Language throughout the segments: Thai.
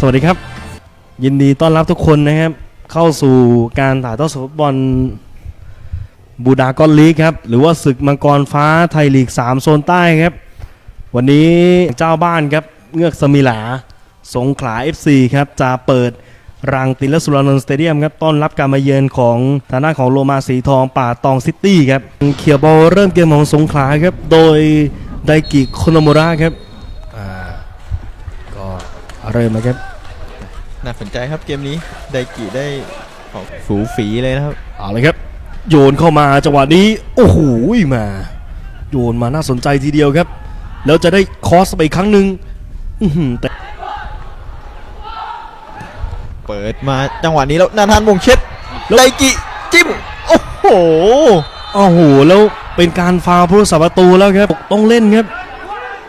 สวัสดีครับ ยินดีต้อนรับทุกคนนะครับ เข้าสู่การถ่ายทอดสดฟุตบอลบูดากอนลีกครับ หรือว่าศึกมังกรฟ้าไทยลีก 3 โซนใต้ครับ วันนี้เจ้าบ้านครับ เงือกสมิลา สงขลา FC ครับ จะเปิดรังติลสุรานนท์สเตเดียมครับ ต้อนรับการมาเยือนของฐานะของโลมาสีทองป่าตองซิตี้ครับเคียวบอลเริ่มเกมของสงขลาครับ โดยไดกิโคโนโมระครับ เริ่มนะครับน่าสนใจครับเกมนี้ไดกิได้ของฝูฝีเลยนะครับเอาเลยครับ โยนเข้ามาจังหวะนี้ โอ้โหมา โยนมาน่าสนใจทีเดียวครับ แล้วจะได้คอสไปอีกครั้งหนึ่งอื้อหือแต่เปิดมาจังหวะนี้แล้วนาธานมงเช็ดไดกิจิ้มโอ้โหโอ้โหแล้วเป็นการฟาวล์ผู้รักษาประตูแล้วครับต้องเล่นครับ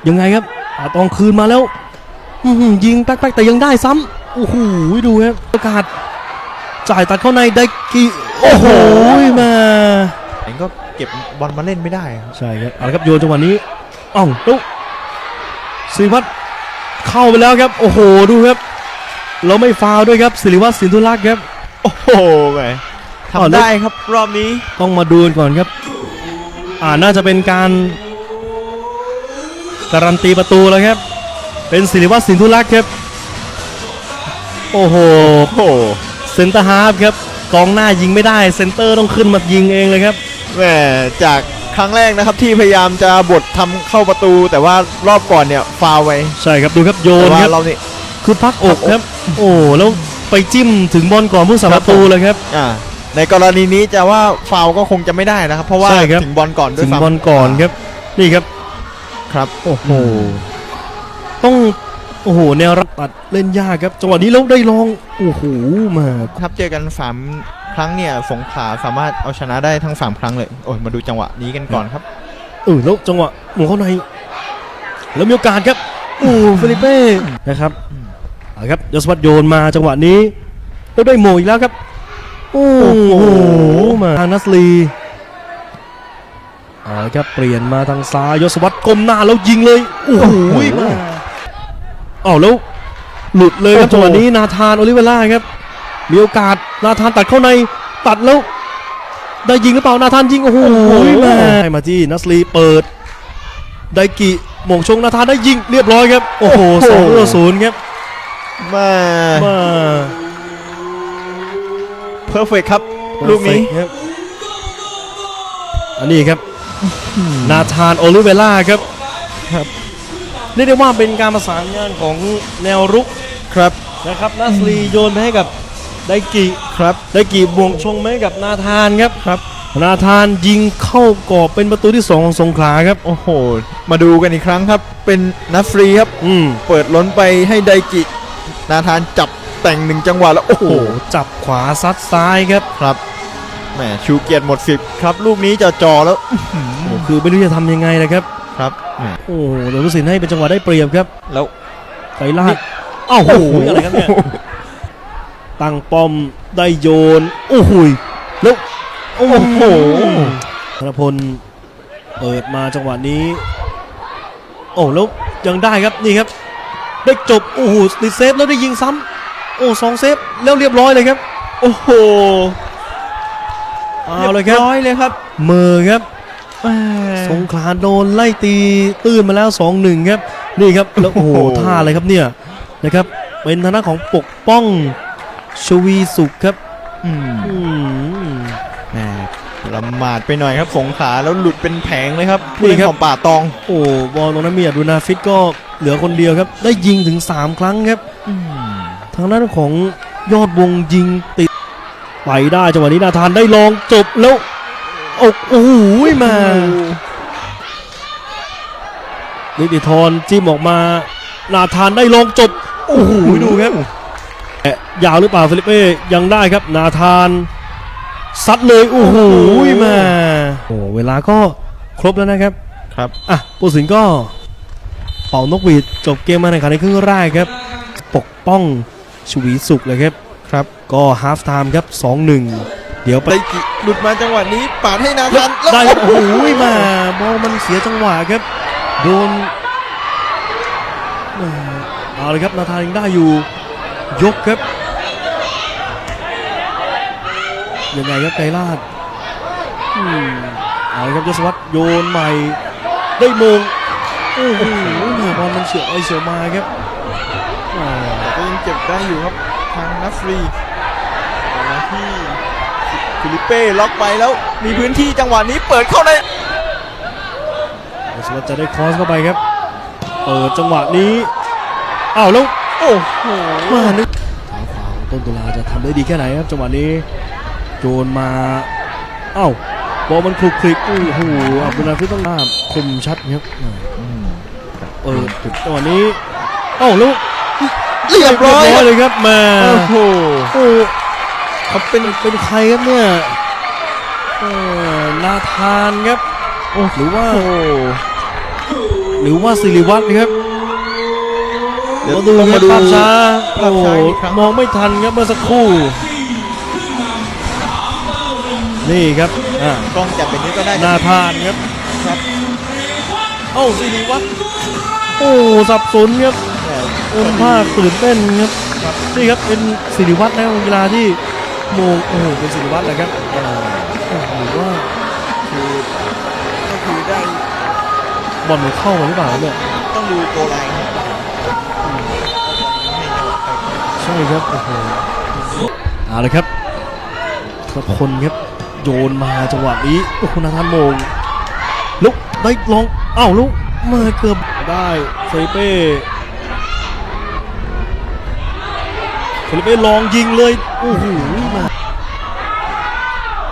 ยังไงครับอาตองคืนมาแล้วอื้อหือ ยิงแป๊กๆแต่ยังได้ซ้ำโอ้โหดูครับโอกาสจ่ายตัดเข้าในได้กี่โอ้โหมาเองก็เก็บบอลมาเล่นไม่ได้ครับใช่ครับเอาละครับโยนจังหวะนี้อ้าวแล้วสิริวัตรเข้าไปแล้วครับ โอ้โหดูครับเราไม่ฟาวล์ด้วยครับสิริวัตรสินธุลักษณ์ครับโอ้โหแหมอ้าวทำแล้วได้ครับรอบนี้ต้องมาดูกันก่อนครับ อ่าน่าจะเป็นการการันตีประตูแล้วครับ เป็นสิริวัตรสินธุลักษณ์ครับ โอ้โหโอ้โหเซนเตอร์ฮาร์ฟครับกองหน้ายิงไม่ได้เซนเตอร์ต้องขึ้นมายิงเองเลยครับแหมจากครั้งแรกนะครับที่พยายามจะบดทำเข้าประตู แต่ว่ารอบก่อนเนี่ยฟาวไว้ใช่ครับดูครับโยแต่นว่าครับเรานี่คือพักอกครับ โอ้แล้วไปจิ้มถึงบอลก่อนผู้สาประตูเลยครับอ่าในกรณีนี้จะว่าฟาวก็คงจะไม่ได้นะครับ เพราะว่าใช่ครับถึงบอลก่อนด้วยถึงซ้ำบอลก่อนครับ นี่ครับครับโอ้โห ต้องโอ้โหแนวรับตัดเล่นยากครับจังหวะนี้แล้วได้ลองโอ้โหมาครับเจอกันสามครั้งเนี่ยสงขลาสามารถเอาชนะได้ทั้งสามครั้งเลยโอ้ยมาดูจังหวะนี้กันก่อนครับเออแล้วจังหวะหมุนเข้าในแล้วมีโอกาสครับโอ้เฟลิเป้นะครับเอาละครับยศวัตโยนมาจังหวะนี้แล้วได้โมงอีกแล้วครับโอ้โหมาทางนัสลีเอาละครับเปลี่ยนมาทางซ้ายยศวัตก้มหน้าแล้วยิงเลยโอ้โหมา อ้าวแล้วหลุดเลยครับโอ้โหจังหวะนี้นาธานโอลิเวล่าครับ มีโอกาสนาธานตัดเข้าในตัดแล้วได้ยิงหรือเปล่านาธานยิงโอ้โหมาให้มาที่นัสลีเปิด ไดกิหม่งชงนาธานได้ยิงเรียบร้อยครับ โอ้โหสองต่อศูนย์ครับมามาเพอร์เฟกครับ ลูกนี้ครับอันนี้ครับ นาธานโอลิเวล่าครับครับ เรียกได้ว่าเป็นการประสานงานของแนวรุกครับนะครับนัสลีโยนไปให้กับไดกิครับไดกิบวงชงไปให้กับนาธานครับครับนาธานยิงเข้ากรอบเป็นประตูที่สองของสงขลาครับโอ้โห มาดูกันอีกครั้งครับ เป็นนัฟฟรีครับ อืมเปิดล้นไปให้ไดกิ นาธานจับแต่งหนึ่งจังหวะแล้ว โอ้โห โอ้โหจับขวาซัดซ้ายครับครับแหมชูเกียรติหมดสิบครับ ลูกนี้จะจอแล้ว โอ้โหคือไม่รู้จะทำยังไงนะครับ ครับแหมโอ้โหเดี๋ยวรู้สินให้เป็นจังหวะได้เปรียบครับ แล้วไปลากอ้าวโอ้โหอะไรครับเนี่ยตั้งป้อมได้โยน โอ้โหแล้วโอ้โหธนพลเปิดมาจังหวะนี้ โอ้แล้วยังได้ครับนี่ครับ ได้จบโอ้โหติดเซฟแล้วได้ยิงซ้ำโอ้สองเซฟแล้วเรียบร้อยเลยครับ โอ้โหเอาเลยครับร้อยเลยครับมือครับแหม สงขลาโดนไล่ตีตื้นมาแล้ว2-1ครับนี่ครับแล้วโอ้โหโอ้โหท่าอะไรครับเนี่ยนะครับเป็นทางด้านของปกป้องชวีสุขครับอืมอืมแหมละหมาดไปหน่อยครับสงขลาแล้วหลุดเป็นแผงเลยครับนี่ผู้เล่นครับของป่าตอง โอ้บอลตรงนั้นมีอดุนาฟิตก็เหลือคนเดียวครับ ได้ยิงถึง 3 ครั้งครับทางด้านของยอดวงยิงติดไปได้จังหวะนี้นาธานได้ลองจบแล้ว โอ้โอ้โหมานิติธรจิ้มออกมานาธานได้ลองจบโอ้โหดูครับแอะยาวหรือเปล่าฟิลิปเป้ยังได้ครับนาธานซัดเลยโอ้โหมาโอ้เวลาก็ครบแล้วนะครับครับอะผู้สินก็เป่านกหวีดจบเกมมาในขันในครึ่งแรกครับ ปกป้องชวีสุขเลยครับครับ ก็ฮาฟไทม์ครับ 2-1 เดี๋ยวไปไดกิหลุดมาจังหวะนี้ปาดให้นาแล้วธานแล้วได้ครับโอ้โหมาบอลมันเสียจังหวะครับ โดนแหม่เอาเลยครับนาธานยังได้อยู่ ยกครับยังไงครับไกรลาดอืมเอาละครับยศวัตรโยนใหม่ ได้มงโอ้โหแม่บอลมันเฉียวไอเฉียวมาครับอ่าแต่ก็ยังเก็บได้อยู่ครับทางนัฟรีเอามาที่ ฟิลิปเป้ล็อกไปแล้วมีพื้นที่จังหวะนี้เปิดเข้าในยศวัตรจะได้ครอสเข้าไปครับ เปิดจังหวะนี้ อ้าวแล้วโอ้โหมานึกเท้าขวาของต้นตุลาจะทำได้ดีแค่ไหนครับ จังหวะนี้โจนมาเอ้าบอลมันคลุกคลิกโอ้โหอับดุลนาฟิตต้องหน้าคมชัดครับอ่าอืมเปิดจังหวะนี้เอ้าแล้วเรียบร้อยครับเลยครับมาโอ้โหโอ้ เขาเป็นเป็นใครครับเนี่ยเอ่อนาธานครับโอ้หรือว่าโอ้โหหรือว่าสิริวัตรครับเดี๋ยวมาดูต้องครัมาบดูภาพช้าภาพโอ้ช้าอีกครั้งมองไม่ทันครับเมื่อสักครู่ นี่ครับอ่ากล้องจับเป็นนี้ก็ได้นาธานครับครับเอ้าสิริวัตรโอ้สับสนครับแต่เอิมภาคตื่นเต้นครับนี่ครับเป็นสิริวัตรนะกีฬาที่ โมงโอ้โหเป็นสิริวัตรแหละครับอ่าโอ้โหหรือว่าคือก็คือได้บอลมันเข้ามาหรือเปล่าเนี่ยต้องดูโกไลน์ครับอืมให้จังหวะไปใช่ครับโอ้โหเอาเลยครับกระพลครับโยนมาจังหวะนี้โอ้โหนาธานโมงลุกได้ลองอ้าวลุกมาเกือบได้เฟลิเป้ เฟลิเป้ลองยิงเลยโอ้โหมา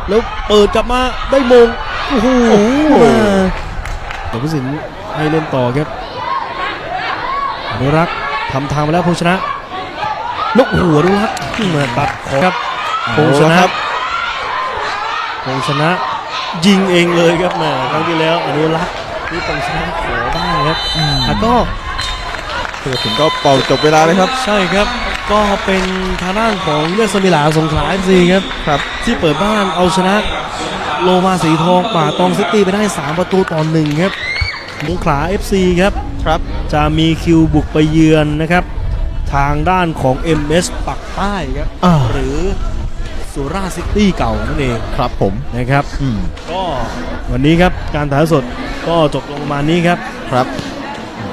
แล้วเปิดกลับมาได้โมงโอ้โหมาเดี๋ยวผู้สินให้เล่นต่อครับอนุรักษ์ทำทางมาแล้วพงชนะนกหัวดูครับมาตัดขอครับพงชนะครับพงชนะยิงเองเลยครับแหมครั้งที่แล้วอนุรักษ์นี่พงชนะขอบ้างครับแล้วก็ ผู้ตัดสินก็เป่าจบเวลาเลยครับ ใช่ครับ ก็เป็นทางด้านของเลือดสมิลาสงขลาเอฟซีครับ ครับ ที่เปิดบ้านเอาชนะ โลมาสีทองป่าตองซิตี้ไปได้ 3 ประตูต่อหนึ่งครับสงขลา FC ครับ ครับ จะมีคิวบุกไปเยือนนะครับ ทางด้านของ MS ปักใต้ครับอ่าหรือสุราษฎร์ซิตี้เก่านั่นเองครับผมนะครับอืมก็วันนี้ครับการถ่ายทอดสดก็จบลงประมาณนี้ครับครับ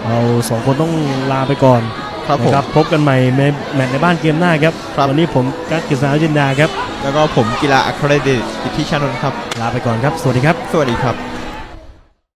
เราสองคนต้องลาไปก่อนครับผม นะพบกันใหม่ในแมตช์ในบ้านเกมหน้าครับครับ วันนี้ผมกัสกิษณาจินดาครับแล้วก็ผมกีฬาอัครเดชอิทธิชานนท์ครับ ลาไปก่อนครับ สวัสดีครับ สวัสดีครับ